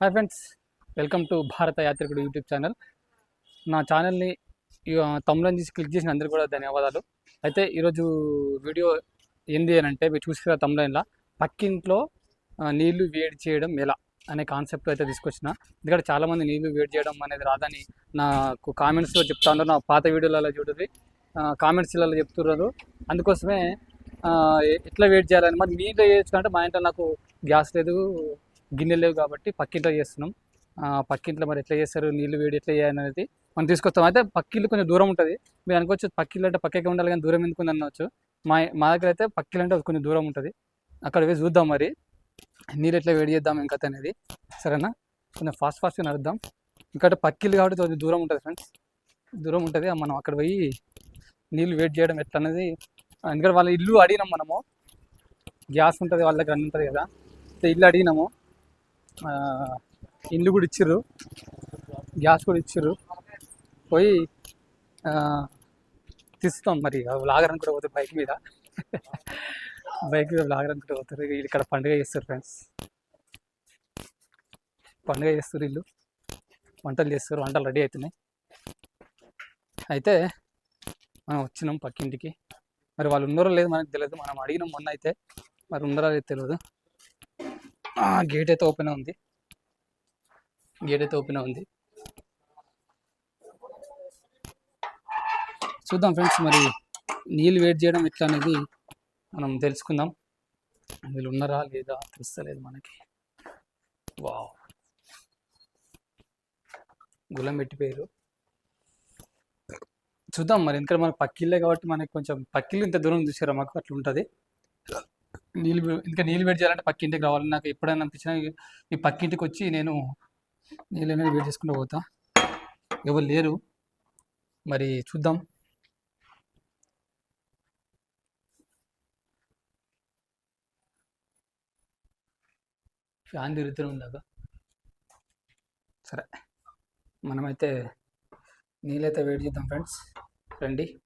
Hi friends welcome to భారత యాత్రికుడు YouTube channel. నా ఛానల్ని తమ్ముళ్ళ చేసి క్లిక్ చేసిన అందరికీ కూడా ధన్యవాదాలు. అయితే ఈరోజు వీడియో ఏంది అని అంటే మీరు చూసుకురా తమ్ములైన్లా పక్కింట్లో నీళ్ళు వేడి చేయడం ఎలా అనే కాన్సెప్ట్ అయితే తీసుకొచ్చిన. ఎందుకంటే చాలామంది నీళ్ళు వేడి చేయడం అనేది రాదని నాకు కామెంట్స్లో చెప్తా ఉన్నారు నా పాత వీడియోలలో చూడండి కామెంట్స్లలో చెప్తున్నారు అందుకోసమే ఎట్లా వేడి చేయాలని మరి నీళ్ళు వేయచ్చు అంటే మా ఇంట్లో నాకు గ్యాస్ లేదు గిన్నెలు లేవు కాబట్టి పక్కింట్లో చేస్తున్నాం. పక్కింట్లో మరి ఎట్లా చేస్తారు నీళ్ళు వేడి ఎట్లా చేయాలి అనేది మనం తీసుకొస్తాం. అయితే పక్కిళ్ళు కొంచెం దూరం ఉంటుంది. మీరు అనుకోవచ్చు పక్కిళ్ళు అంటే పక్కకే ఉండాలి కానీ దూరం ఎందుకు అనవచ్చు. మా మా దగ్గర అయితే పక్కిళ్ళు అంటే కొంచెం దూరం ఉంటుంది. అక్కడ పోయి చూద్దాం మరి. నీళ్ళు ఎట్లా వేడి చేద్దాం ఇంకా అనేది. సరేనా? కొంచెం ఫాస్ట్ ఫాస్ట్గా నడుద్దాం. ఇంకా పక్కిళ్ళు కాబట్టి కొంచెం దూరం ఉంటుంది ఫ్రెండ్స్ దూరం ఉంటుంది. మనం అక్కడ పోయి నీళ్ళు వేడి చేయడం ఎట్లా అనేది. ఎందుకంటే వాళ్ళ ఇల్లు అడిగినాం మనము. గ్యాస్ ఉంటుంది వాళ్ళ దగ్గర అన్నీ ఉంటుంది కదా. ఇల్లు అడిగినాము. ఇండ్లు ఇల్లు కూడా ఇచ్చిర్రు. గ్యాస్ కూడా ఇచ్చిర్రు. పోయి తీస్తాం మరి. లాగర్ అనుకుంటే పోతారు బైక్ మీద. బైక్ మీద లాగర్ అనుకుంటే పోతారు. వీళ్ళు ఇక్కడ పండుగ చేస్తారు ఫ్రెండ్స్. పండుగ చేస్తారు వీళ్ళు. వంటలు చేస్తారు. వంటలు రెడీ అవుతున్నాయి అయితే మనం వచ్చినాం పక్కింటికి. మరి వాళ్ళు ఉన్నారో లేదు మనకు తెలియదు. మనం అడిగినాం మొన్న అయితే. మరి ఉన్నారో లేదు తెలియదు. గేట్ అయితే ఓపెన్ ఉంది. గేట్ అయితే ఓపెన్ ఉంది. చూద్దాం ఫ్రెండ్స్ మరి నీళ్ళు వెయిట్ చేయడం ఎట్లా అనేది మనం తెలుసుకుందాం. వీళ్ళు ఉన్నారా లేదా తెలుస్తలేదు మనకి. వావ్. గులం పెట్టిపోయారు చూద్దాం మరి ఎందుకంటే మనకు పక్కిళ్ళే కాబట్టి మనకి కొంచెం పక్కిళ్ళు ఇంత దూరం చూసారా మాకు అట్లా ఉంటుంది నీళ్ళు ఇంకా నీళ్ళు వేడి చేయాలంటే పక్కింటికి రావాలి. నాకు ఎప్పుడైనా అనిపించినా ఈ- పక్కింటికి వచ్చి నేను నీళ్ళు అనేది వేడి చేసుకుంటూ పోతా. ఎవరు లేరు. మరి చూద్దాం. ఫ్యాన్ తిరుగుతూనే ఉందాక సరే. మనమైతే నీళ్ళైతే వేడి చేద్దాం ఫ్రెండ్స్. రండి.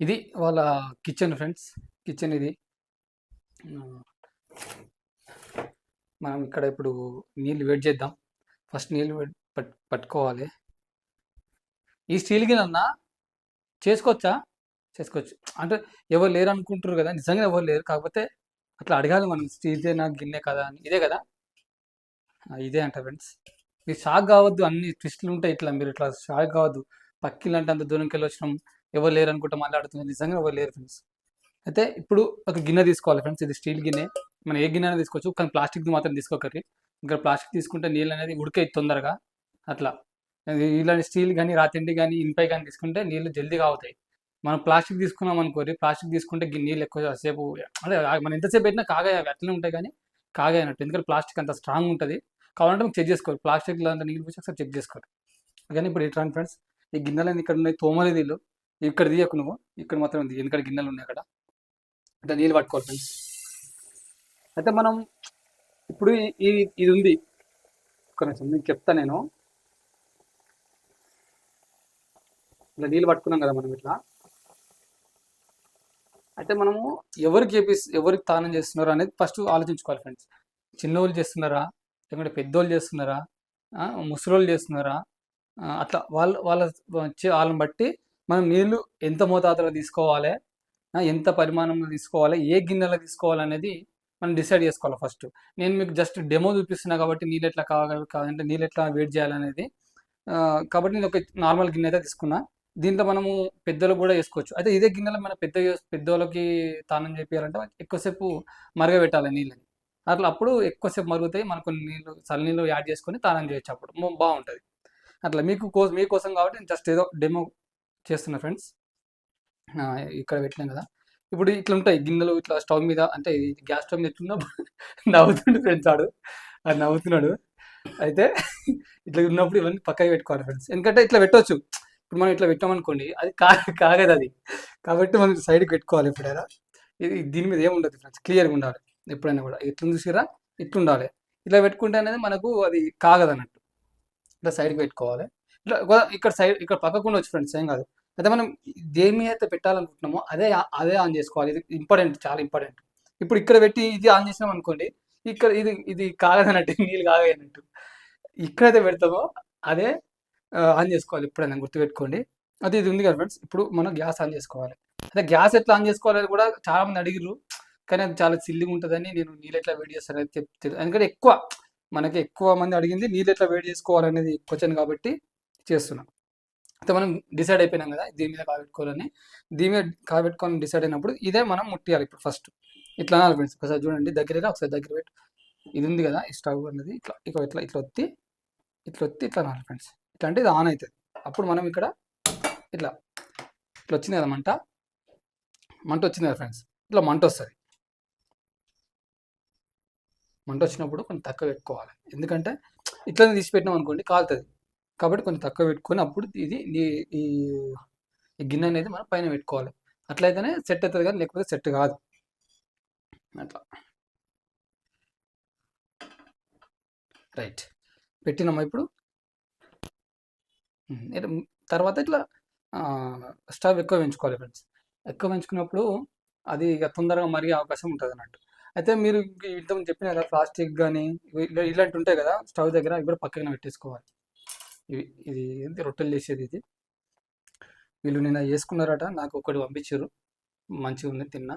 ఇది వాళ్ళ కిచెన్ ఫ్రెండ్స్. కిచెన్ ఇది. మనం ఇక్కడ ఇప్పుడు నీళ్ళు వేడి చేద్దాం. ఫస్ట్ నీళ్ళు పట్ పట్టుకోవాలి. ఈ స్టీల్ గిన్నె చేసుకోవచ్చా? చేసుకోవచ్చు. అంటే ఎవరు లేరు అనుకుంటారు కదా నిజంగా ఎవరు లేరు. కాకపోతే అట్లా అడగాలి మనం స్టీల్దేనా గిన్నె కదా అని. ఇదే కదా? ఇదే అంట ఫ్రెండ్స్. మీరు షాక్ కావద్దు అన్ని ట్విస్టులు ఉంటాయి ఇట్లా. మీరు ఇట్లా షాక్ కావద్దు. పక్కిలు అంటే అంత దూరంకి వెళ్ళి వచ్చినాం ఎవరు లేరు అనుకుంటా మాట్లాడుతున్నారు. నిజంగా ఎవరు లేరు ఫ్రెండ్స్. అయితే ఇప్పుడు ఒక గిన్నె తీసుకోవాలి ఫ్రెండ్స్ ఇది స్టీల్ గిన్నె. మనం ఏ గిన్నె తీసుకోవచ్చు. కానీ ప్లాస్టిక్ మాత్రం తీసుకోకరి ఇంకా ప్లాస్టిక్ తీసుకుంటే నీళ్ళు అనేది ఉడికే తొందరగా. అట్లా. ఇలాంటి స్టీల్ కానీ రాతిండి కానీ ఇనుపై కానీ తీసుకుంటే నీళ్ళు జల్దీగా అవుతాయి మనం ప్లాస్టిక్ తీసుకున్నాం అనుకోరి ప్లాస్టిక్ తీసుకుంటే నీళ్ళు ఎక్కువ సేపు అంటే మనం ఎంతసేపు పెట్టినా కాగాయి అవి అట్లనే ఉంటాయి కానీ కాగాయి అన్నట్టు ఎందుకంటే ప్లాస్టిక్ అంత స్ట్రాంగ్ ఉంటుంది. కావాలంటే మీకు చెక్ చేసుకోవాలి. ప్లాస్టిక్ అంత నీళ్ళు పోసి ఒకసారి చెక్ చేసుకోవాలి. కానీ ఇప్పుడు ఇట్లా ఫ్రెండ్స్ ఈ గిన్నెలు ఇక్కడ ఉన్నాయి. తోమలేదు వీళ్ళు. ఇక్కడ తీయకు నువ్వు. ఇక్కడ మాత్రం ఎందుకంటే గిన్నెలు ఉన్నాయి అక్కడ. అంటే నీళ్ళు పట్టుకోవాలి ఫ్రెండ్స్ అయితే మనం ఇప్పుడు ఈ- ఇది ఉంది. ఒక నిమిషం మీకు చెప్తా నేను. ఇట్లా నీళ్ళు పట్టుకున్నాం కదా మనం ఇట్లా. అయితే మనము ఎవరికి చేపి ఎవరికి తానం చేస్తున్నారు అనేది ఫస్ట్ ఆలోచించుకోవాలి ఫ్రెండ్స్ చిన్నోళ్ళు చేస్తున్నారా? లేకుంటే పెద్దోళ్ళు చేస్తున్నారా? ముసలోళ్ళు చేస్తున్నారా? అట్లా వాళ్ళ వాళ్ళ వచ్చే వాళ్ళని బట్టి మనం నీళ్ళు ఎంత మోతాదులో తీసుకోవాలి? ఎంత పరిమాణంలో తీసుకోవాలి ఏ గిన్నెలో తీసుకోవాలి అనేది మనం డిసైడ్ చేసుకోవాలి ఫస్ట్. నేను మీకు జస్ట్ డెమో చూపిస్తున్నా కాబట్టి నీళ్ళు ఎట్లా కావాలి కాదంటే నీళ్ళు ఎట్లా వెయిట్ చేయాలనేది. కాబట్టి నేను ఒక నార్మల్ గిన్నె అయితే తీసుకున్నా. దీంట్లో మనము పెద్దలు కూడా వేసుకోవచ్చు. అయితే ఇదే గిన్నెలో మన పెద్ద పెద్దోళ్ళకి తానం చేయాలంటే ఎక్కువసేపు మరగబెట్టాలి నీళ్ళని. అట్లా అప్పుడు ఎక్కువసేపు మరుగుతాయి. మనకు నీళ్ళు చల్ల నీళ్ళు యాడ్ చేసుకొని తానం చేయొచ్చు అప్పుడు. బాగుంటుంది. అట్లా మీకు కో మీకోసం కాబట్టి నేను జస్ట్ ఏదో డెమో చేస్తున్నా ఫ్రెండ్స్. ఇక్కడ పెట్టినాం కదా. ఇప్పుడు ఇట్లా ఉంటాయి గిన్నెలు ఇట్లా స్టవ్ మీద అంటే గ్యాస్ స్టవ్ మీద ఎట్లున్నా నవ్వుతుండు ఫ్రెండ్స్ ఆడు. అది నవ్వుతున్నాడు. అయితే ఇట్లా ఉన్నప్పుడు ఇవన్నీ పక్కకి పెట్టుకోవాలి ఫ్రెండ్స్. ఎందుకంటే ఇట్లా పెట్టవచ్చు ఇప్పుడు మనం ఇట్లా పెట్టామనుకోండి అది కా కాగదు అది. కాబట్టి మనం సైడ్కి పెట్టుకోవాలి ఎప్పుడైనా. ఇది దీని మీద ఏముండదు ఫ్రెండ్స్. క్లియర్గా ఉండాలి ఎప్పుడైనా కూడా. ఇట్లా చూసిరా ఇట్లుండాలి. ఇట్లా పెట్టుకుంటే అనేది మనకు అది కాగదు అన్నట్టు ఇట్లా సైడ్కి పెట్టుకోవాలి. ఇట్లా ఇక్కడ సైడ్ ఇక్కడ పక్కకుండా వచ్చు ఫ్రెండ్స్ ఏం కాదు. అయితే మనం దేని మీద అయితే పెట్టాలనుకుంటున్నామో అదే అదే ఆన్ చేసుకోవాలి. ఇది ఇంపార్టెంట్ చాలా ఇంపార్టెంట్ ఇప్పుడు ఇక్కడ పెట్టి ఇది ఆన్ చేసినాం అనుకోండి ఇక్కడ ఇది ఇది కాగదన్నట్టు నీళ్ళు కాగనట్టు ఇక్కడైతే పెడతామో అదే ఆన్ చేసుకోవాలి. ఎప్పుడైనా గుర్తుపెట్టుకోండి. అది ఇది ఉంది కదా ఫ్రెండ్స్ ఇప్పుడు మనం గ్యాస్ ఆన్ చేసుకోవాలి. అదే గ్యాస్ ఎట్లా ఆన్ చేసుకోవాలని కూడా చాలా మంది అడిగిర్రు. కానీ అది చాలా సిల్లిగా ఉంటుందని నేను నీళ్ళు ఎట్లా వేడి చేస్తానని చెప్తాను ఎందుకంటే ఎక్కువ మనకి ఎక్కువ మంది అడిగింది నీళ్ళు ఎట్లా వేడి చేసుకోవాలనేది క్వశ్చన్ కాబట్టి చేస్తున్నాం. అయితే మనం డిసైడ్ అయిపోయినాం కదా దీని మీద కాబెట్టుకోవాలని దీని మీద కాబెట్టుకొని డిసైడ్ అయినప్పుడు ఇదే మనం ముట్టియాలి ఇప్పుడు ఫస్ట్ ఇట్లా అనాలి ఫ్రెండ్స్ ఒకసారి చూడండి దగ్గరగా ఒకసారి దగ్గర పెట్టు. ఇది ఉంది కదా ఈ స్టవ్ అనేది ఇట్లా ఇక ఇట్లా ఇట్లా ఒత్తి ఇట్లా ఒత్తి ఇట్లా అనాలి ఫ్రెండ్స్ ఇట్లా అంటే ఇది ఆన్ అవుతుంది అప్పుడు మనం ఇక్కడ ఇట్లా ఇట్లా వచ్చింది కదా మంట. మంట వచ్చింది కదా ఫ్రెండ్స్ ఇట్లా మంట వస్తుంది. మంట వచ్చినప్పుడు కొంచెం తక్కువ పెట్టుకోవాలి. ఎందుకంటే ఇట్లనే తీసి పెట్టినాం అనుకోండి కాలుతుంది. కాబట్టి కొంచెం తక్కువ పెట్టుకొని అప్పుడు ఇది ఈ- ఈ గిన్నె అనేది మనం పైన పెట్టుకోవాలి. అట్లయితేనే సెట్ అవుతుంది కానీ లేకపోతే సెట్ కాదు. అట్లా. రైట్. పెట్టినామా ఇప్పుడు? తర్వాత ఇట్లా స్టవ్ ఎక్కువ పెంచుకోవాలి ఫ్రెండ్స్. ఎక్కువ పెంచుకున్నప్పుడు అది ఇక తొందరగా మరిగే అవకాశం ఉంటుంది అన్నట్టు. అయితే మీరు ఇంతకుముందు చెప్పిన కదా ప్లాస్టిక్ కానీ ఇలాంటి ఉంటాయి కదా స్టవ్ దగ్గర ఇప్పుడు కూడా పక్కన పెట్టేసుకోవాలి. ఇవి ఇది ఏంటి రొట్టెలు చేసేది ఇది? వీళ్ళు నిన్న చేసుకున్నారట నాకు ఒకటి పంపించారు. మంచిగా ఉంది తిన్నా.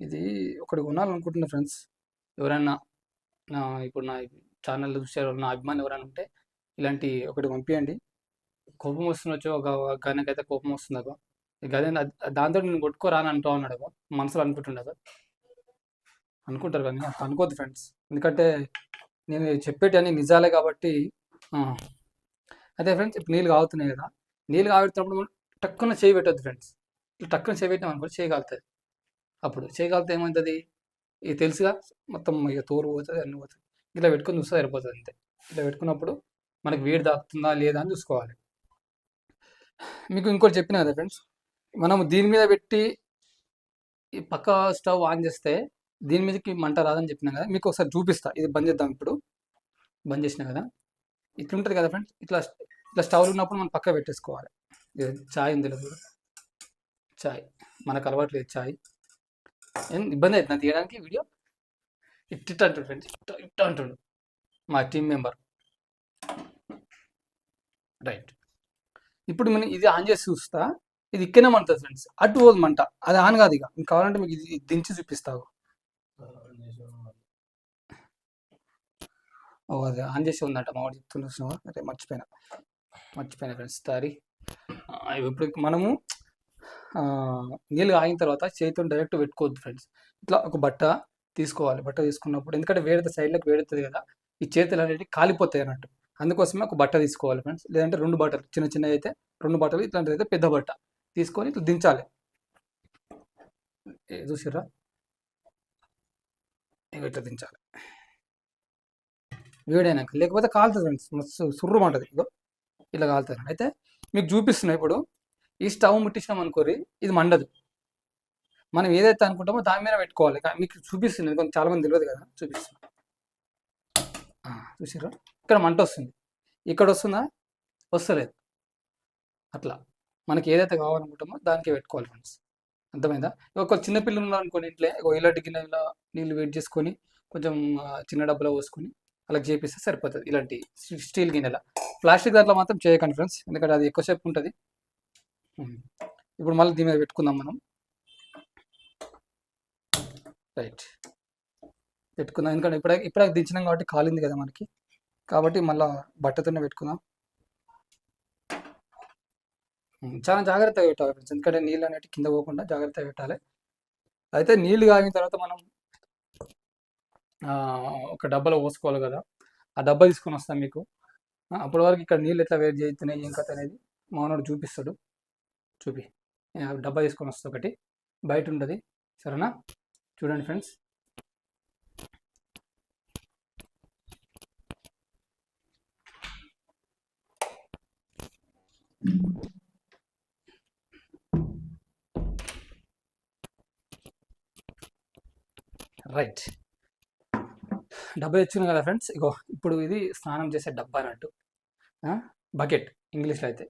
ఇది ఒకటి కొనాలనుకుంటున్నా ఫ్రెండ్స్. ఎవరైనా నా ఇప్పుడు నా ఛానల్ చూసారు నా అభిమాని ఎవరైనా ఉంటే ఇలాంటి ఒకటి పంపించండి కోపం వస్తుండొచ్చు ఒక గనకైతే కోపం వస్తుందగో గదే నా- దాంతో నేను కొట్టుకోరాని అంటూ ఉన్నాడు మనసులో అనుకుంటుండగా అనుకుంటారు కానీ అంత అనుకోద్దు ఫ్రెండ్స్. ఎందుకంటే నేను చెప్పేటి అన్ని నిజాలే కాబట్టి అదే ఫ్రెండ్స్ ఇప్పుడు నీళ్ళు కాగుతున్నాయి కదా. నీళ్ళు కాగుతున్నప్పుడు టక్కున చేయి పెట్టద్దు ఫ్రెండ్స్ ఇట్లా టక్కున చేయి పెట్టినాం అనుకో చేయగలుగుతుంది అప్పుడు చేయగలిగితే ఏమవుతుంది ఇది తెలుసుగా? మొత్తం ఇక తోలు పోతుంది అన్నీ పోతుంది. ఇట్లా పెట్టుకుని చూస్తే సరిపోతుంది అంతే. ఇట్లా పెట్టుకున్నప్పుడు మనకి వేడి తాకుతుందా లేదా అని చూసుకోవాలి. మీకు ఇంకోటి చెప్పిన కదా ఫ్రెండ్స్ మనం దీని మీద పెట్టి ఈ పక్క స్టవ్ ఆన్ చేస్తే దీని మీదకి మంట రాదని చెప్పినా కదా మీకు ఒకసారి చూపిస్తా. ఇది బంద్ చేద్దాం ఇప్పుడు. బంద్ చేసిన కదా. ఇట్లా ఉంటుంది కదా ఫ్రెండ్స్ ఇట్లా ఇట్లా స్టవ్ ఉన్నప్పుడు మనం పక్క పెట్టేసుకోవాలి. ఇది చాయ్ ఉంది లేదు చాయ్. మనకు అలవాట్లేదు చాయ్. ఏం ఇబ్బంది అవుతుంది తీయడానికి వీడియో? ఇట్ ఇట్ అంటాడు ఫ్రెండ్స్ ఇట్ ఇట్ అంటాడు. మా టీం మెంబర్ రైట్ ఇప్పుడు మనం ఇది ఆన్ చేసి చూస్తా. ఇది ఇక్కడనే మంటుంది ఫ్రెండ్స్ అటు పోదు మంట. అది ఆన్ కాదు ఇక. కావాలంటే మీకు ఇది దించి చూపిస్తావు ఓ అది ఆన్ చేసి ఉందంట మా వాడు చెప్తున్న చూసినావా? అరే మర్చిపోయినా. మర్చిపోయినా ఫ్రెండ్స్ సారీ. ఇప్పుడు మనము నీళ్ళు ఆగిన తర్వాత చేతితో డైరెక్ట్ పెట్టుకోవద్దు ఫ్రెండ్స్. ఇట్లా ఒక బట్ట తీసుకోవాలి. బట్ట తీసుకున్నప్పుడు ఎందుకంటే వేడితే సైడ్లోకి వేడుతుంది కదా ఈ చేతులు అనేవి కాలిపోతాయి అన్నట్టు. అందుకోసమే ఒక బట్ట తీసుకోవాలి ఫ్రెండ్స్. లేదంటే రెండు బట్టలు చిన్న చిన్నవి అయితే రెండు బట్టలు ఇట్లాంటిది అయితే పెద్ద బట్ట తీసుకొని ఇట్లా దించాలి. చూసిర్రా? ఇట్లా దించాలి. వేడైనాక లేకపోతే కాలుతుంది ఫ్రెండ్స్ మస్తు సుర్రమంటది ఇగో ఇలా కాలుతుంది. అయితే మీకు చూపిస్తున్నా ఇప్పుడు ఈ స్టవ్ ముట్టించినాం అనుకోరి ఇది మండదు. మనం ఏదైతే అనుకుంటామో దాని మీద పెట్టుకోవాలి. మీకు చూపిస్తుంది కొంచెం చాలా మంది తెలియదు కదా చూపిస్తున్నా. చూసారా ఇక్కడ మంట వస్తుంది. ఇక్కడ వస్తుందా? వస్తలేదు. అట్లా. మనకి ఏదైతే కావాలనుకుంటామో దానికే పెట్టుకోవాలి ఫ్రెండ్స్. అర్థమైందా? ఒక చిన్న పిల్లలు ఉన్నారు ఇంట్లో ఇలాంటి గిన్నె ఇలా నీళ్ళు వెయిట్ చేసుకొని కొంచెం చిన్న డబ్బులో పోసుకొని అలా చేపిస్తే సరిపోతుంది. ఇలాంటి స్టీల్ గిన్నెల. ప్లాస్టిక్ దాంట్లో మాత్రం చేయకండి ఫ్రెండ్స్. ఎందుకంటే అది ఎక్కువసేపు ఉంటుంది. ఇప్పుడు మళ్ళీ దీని మీద పెట్టుకుందాం మనం. రైట్. పెట్టుకుందాం. ఎందుకంటే ఇప్పుడే ఇప్పుడే దించినాం కాబట్టి కాలింది కదా మనకి. కాబట్టి మళ్ళీ బట్టతోనే పెట్టుకుందాం. చాలా జాగ్రత్తగా పెట్టాలి ఫ్రెండ్స్. ఎందుకంటే నీళ్ళు అనేవి కింద పోకుండా జాగ్రత్తగా పెట్టాలి. అయితే నీళ్ళు కాగిన తర్వాత మనం ఒక డబ్బాలో పోసుకోవాలి కదా. ఆ డబ్బా తీసుకొని వస్తాం మీకు. అప్పటి వరకు ఇక్కడ నీళ్ళు ఎట్లా వేడి చేస్తున్నాయి ఏం కథ అనేది మానవుడు చూపిస్తాడు. చూపి. డబ్బా తీసుకొని వస్తా ఒకటి. బయట ఉంటుంది. సరేనా? చూడండి ఫ్రెండ్స్. రైట్. డబ్బా తెచ్చుకున్నాం కదా ఫ్రెండ్స్? ఇగో ఇప్పుడు ఇది స్నానం చేసే డబ్బా అన్నట్టు. బకెట్ ఇంగ్లీష్లో అయితే.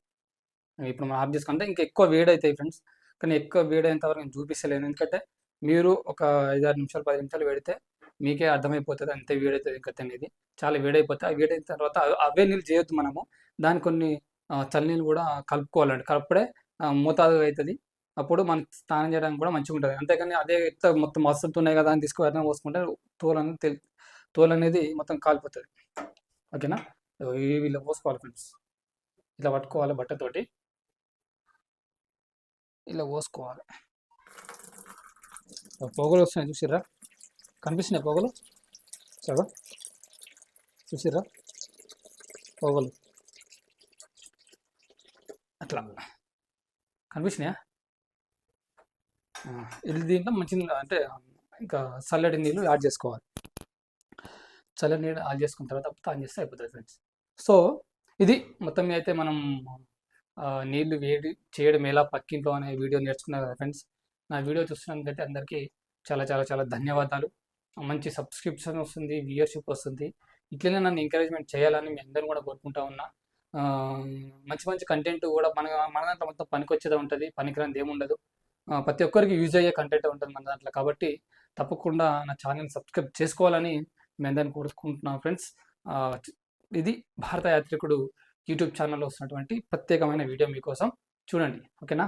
ఇప్పుడు మనం ఆఫ్ చేసుకుంటే ఇంకా ఎక్కువ వేడైతాయి ఫ్రెండ్స్. కానీ ఎక్కువ వేడైనంత వరకు నేను చూపిస్తలేను. ఎందుకంటే మీరు ఒక ఐదారు నిమిషాలు పది నిమిషాలు వేడితే మీకే అర్థమైపోతుంది అంతే వేడవుతుంది కత్తి అనేది. చాలా వేడైపోతాయి. ఆ వేడైన తర్వాత అవే నీళ్ళు చేయొద్దు మనము. దాని కొన్ని చల్లనీళ్ళు కూడా కలుపుకోవాలండి. కలపడే ఆ, మోతాదుగా అవుతుంది అప్పుడు మనం స్నానం చేయడానికి కూడా మంచిగా ఉంటుంది అంతేకాని అదే మొత్తం మస్తుతున్నాయి కదా అని తీసుకు అర్థం పోసుకుంటే తోలని తెలి తోలు అనేది మొత్తం కాలిపోతుంది. ఓకేనా? ఇగో ఇలా పోసుకోవాలి ఫ్రెండ్స్ ఇలా పట్టుకోవాలి బట్టతోటి. ఇలా పోసుకోవాలి. పొగలు వస్తున్నాయి చూసిర్రా? కనిపిస్తున్నాయి పొగలు? సగా చూసిర్రా? పొగలు. అట్లా. కనిపిస్తున్నాయా? ఇది దీంట్లో మంచి నీళ్ళు అంటే ఇంకా చల్లటి నీళ్ళు యాడ్ చేసుకోవాలి. చల్లని నీడ ఆల్ చేసుకున్న తర్వాత అప్పుడు ఆన్ చేస్తే అయిపోతుంది ఫ్రెండ్స్ సో ఇది మొత్తం మీద అయితే మనం నీళ్ళు వేడి చేయడం ఎలా పక్కింట్లో అనే వీడియో నేర్చుకున్నారు కదా ఫ్రెండ్స్ నా వీడియో చూస్తున్నందుకైతే అందరికీ చాలా చాలా చాలా ధన్యవాదాలు. మంచి సబ్స్క్రిప్షన్ వస్తుంది వ్యూయర్షిప్ వస్తుంది. ఇట్లనే నన్ను ఎంకరేజ్మెంట్ చేయాలని మీ అందరూ కూడా కోరుకుంటా ఉన్నా. మంచి మంచి కంటెంట్ కూడా మన మన దాంట్లో మొత్తం పనికొచ్చేదే ఉంటుంది పనికిరానిది ఏముండదు ప్రతి ఒక్కరికి యూజ్ అయ్యే కంటెంట్ ఉంటుంది మన దాంట్లో. కాబట్టి తప్పకుండా నా ఛానల్ సబ్స్క్రైబ్ చేసుకోవాలని మీ అందరిని కోరుకుంటున్నాను ఫ్రెండ్స్ ఇది భారత యాత్రికుడు యూట్యూబ్ ఛానల్లో వస్తున్నటువంటి ప్రత్యేకమైన వీడియో మీకోసం. చూడండి ఓకేనా?